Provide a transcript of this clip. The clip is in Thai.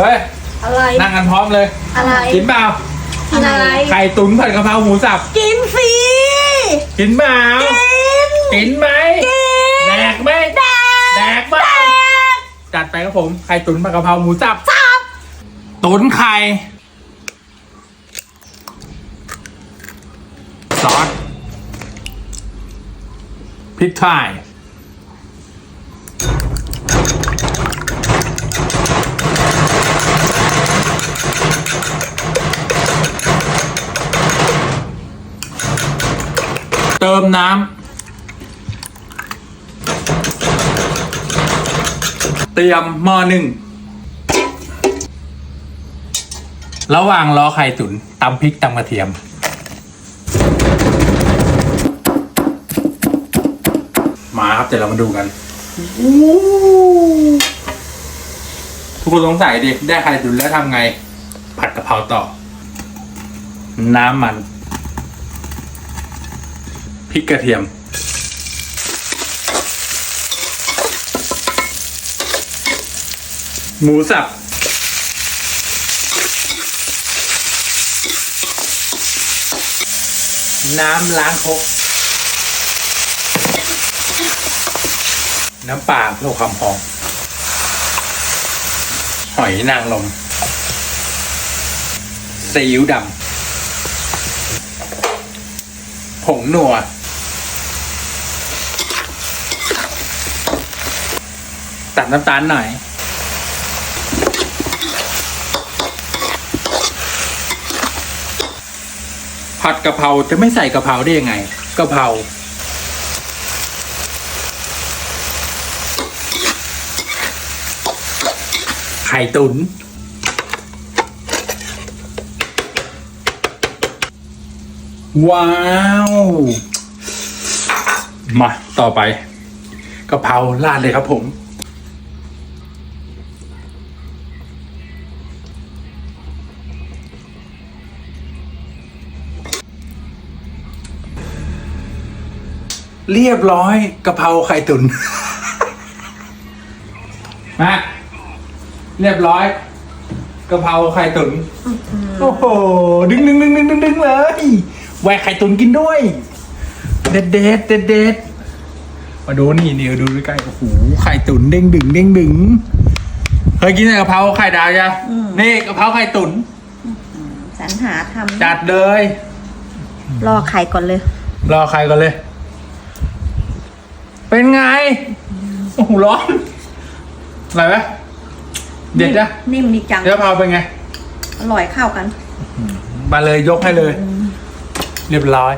เฮ้ย อะไร นั่งกันพร้อมเลย อะไร กินเปล่า กินอะไร ไข่ตุ๋นผัดกะเพราหมูสับ กินฟรีกินเปล่า กินกินไหมกินแดกไหมแดกแดกไหมจัดไปครับผม ไข่ตุ๋นผัดกะเพราหมูสับ สับ ตุ๋นไข่ ซอสพริกไทย เติมน้ำเตรียมหม้อหนึ่งระหว่างรอไข่ตุ๋นตำพริกตำกระเทียม มาครับเดี๋ยวเรามาดูกัน ทุกคนสงสัยดิ ได้ไข่ตุ๋นแล้วทำไง ผัดกะเพราต่อ น้ำมัน พริกกระเทียม หมูสับ น้ำล้างครกน้ำปลาเพื่อความหอมหอยนางรมซีอิ๊วดำผงนัว ตัดน้ำตาลหน่อย ผัดกะเพราจะไม่ใส่กะเพราได้ยังไงกะเพราไข่ตุนว้าว มา ต่อไปกะเพราราดเลยครับผม เรียบร้อยกะเพราไข่ตุน มาเรียบร้อยกะเพราไข่ตุนโอ้โหดึงดึงดึงดึงดึงดึงเลยแหวกไข่ตุนกินด้วย เด็ดเด็ดเด็ดเด็ดมาดูนี่นี่ดูใกล้ๆโอ้โหไข่ตุนเด้งดึงเด้งดึงเคยกินแต่กะเพราไข่ดาวจ้ะนี่กะเพราไข่ตุนสรรหาทำจัดเลย รอไข่ก่อนเลย รอใครก่อนเลย เป็นไง โอ้โหร้อนอะไรไหมเด็ดจ้ะนิ่มดีจังเดี๋ยวพาเป็นไง อร่อยเข้ากัน มาเลยยกให้เลย เรียบร้อย